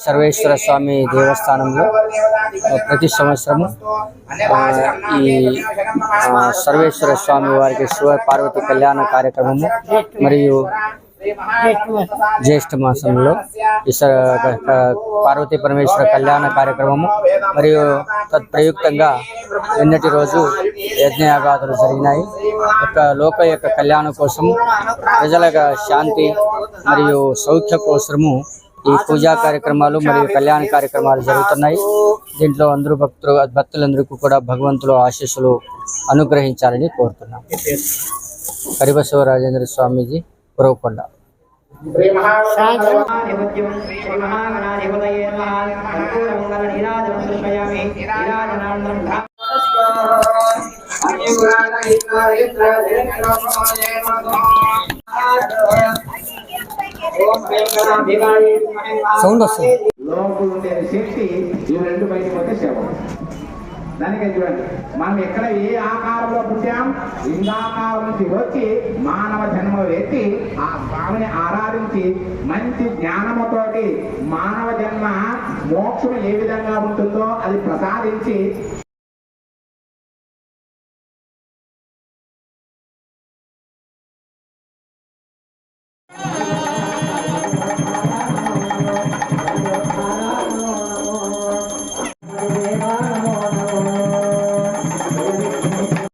సర్వేశ్వర స్వామి దేవస్థానంలో ప్రతి సంవత్సరము ఈ సర్వేశ్వర స్వామి వారికి శివ పార్వతి కళ్యాణ కార్యక్రమము మరియు జ్యేష్ఠ మాసంలో పార్వతి పార్వతీ పరమేశ్వర కళ్యాణ కార్యక్రమము మరియు తత్ప్రయుక్తంగా నిన్నటి రోజు యజ్ఞయాగాదులు జరిగినాయి. యొక్క లోక యొక్క కళ్యాణం కోసం ప్రజల శాంతి మరియు సౌఖ్య కోసము ఈ పూజా కార్యక్రమాలు మరియు కళ్యాణ కార్యక్రమాలు జరుగుతున్నాయి. దీంట్లో అందరూ భక్తులు భక్తులందరికీ కూడా భగవంతుడు ఆశీస్సులు అనుగ్రహించాలని కోరుతున్నాం. కరిబసవరాజేంద్ర స్వామీజీ కురవకొండ సౌండ్ వస్తుంది. లోపల ఉండే శక్తి ఈ రెండు బయటకు వస్తే శవం దానికి చూడండి మనం ఎక్కడ ఏ ఆకారంలో పుట్టాం లింగాకారం నుంచి వచ్చి మానవ జన్మ ఎత్తి ఆ స్వామిని ఆరాధించి మంచి జ్ఞానముతోటి మానవ జన్మ మోక్షం ఏ విధంగా ఉంటుందో అది ప్రసాదించి